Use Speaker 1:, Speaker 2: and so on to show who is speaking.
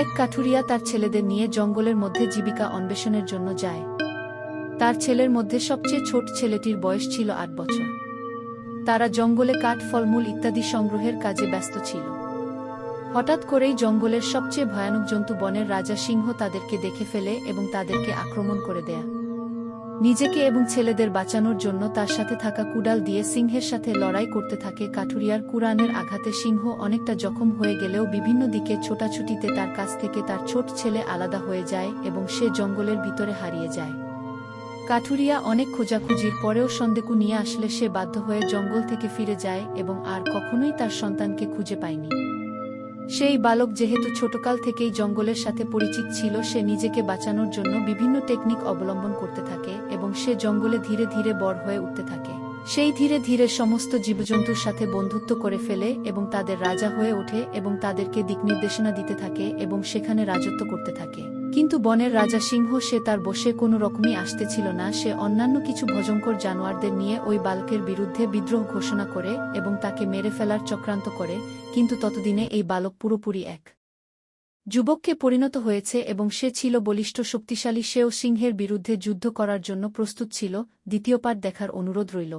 Speaker 1: এক কাঠুরিয়া তার ছেলেদের নিয়ে জঙ্গলের মধ্যে জীবিকা অন্বেষণের জন্য যায়। তার ছেলের মধ্যে সবচেয়ে ছোট ছেলেটির বয়স ছিল আট বছর। তারা জঙ্গলে কাঠ, ফলমূল ইত্যাদি সংগ্রহের কাজে ব্যস্ত ছিল। হঠাৎ করেই জঙ্গলের সবচেয়ে ভয়ানক জন্তু বনের রাজা সিংহ তাদেরকে দেখে ফেলে এবং তাদেরকে আক্রমণ করে দেয়া। নিজেকে এবং ছেলেদের বাঁচানোর জন্য তার সাথে থাকা কুডাল দিয়ে সিংহের সাথে লড়াই করতে থাকে কাঠুরিয়ার কুরআনের আঘাতে সিংহ অনেকটা জখম হয়ে গেলেও বিভিন্ন দিকে ছোটাছুটিতে তার কাছ থেকে তার ছোট ছেলে আলাদা হয়ে যায় এবং সে জঙ্গলের ভিতরে হারিয়ে যায়। কাঠুরিয়া অনেক খোঁজাখুঁজির পরেও সন্দেকু নিয়ে আসলে সে বাধ্য হয়ে জঙ্গল থেকে ফিরে যায় এবং আর কখনোই তার সন্তানকে খুঁজে পায়নি। সেই বালক যেহেতু ছোটকাল থেকেই জঙ্গলের সাথে পরিচিত ছিল, সে নিজেকে বাঁচানোর জন্য বিভিন্ন টেকনিক অবলম্বন করতে থাকে এবং সে জঙ্গলে ধীরে ধীরে বড় হয়ে উঠতে থাকে। সেই ধীরে ধীরে সমস্ত জীবজন্তুর সাথে বন্ধুত্ব করে ফেলে এবং তাদের রাজা হয়ে ওঠে এবং তাদেরকে দিক নির্দেশনা দিতে থাকে এবং সেখানে রাজত্ব করতে থাকে। কিন্তু বনের রাজা সিংহ সে তার বসে কোনো রকমই আসতেছিল না, সে অন্যান্য কিছু ভজঙ্কর জানোয়ারদের নিয়ে ওই বালকের বিরুদ্ধে বিদ্রোহ ঘোষণা করে এবং তাকে মেরে ফেলার চক্রান্ত করে, কিন্তু ততদিনে এই বালক পুরোপুরি এক। যুবককে পরিণত হয়েছে এবং সে ছিল বলিষ্ঠ শক্তিশালী, সেও সিংহের বিরুদ্ধে যুদ্ধ করার জন্য প্রস্তুত ছিল, দ্বিতীয় পাঠ দেখার অনুরোধ রইল।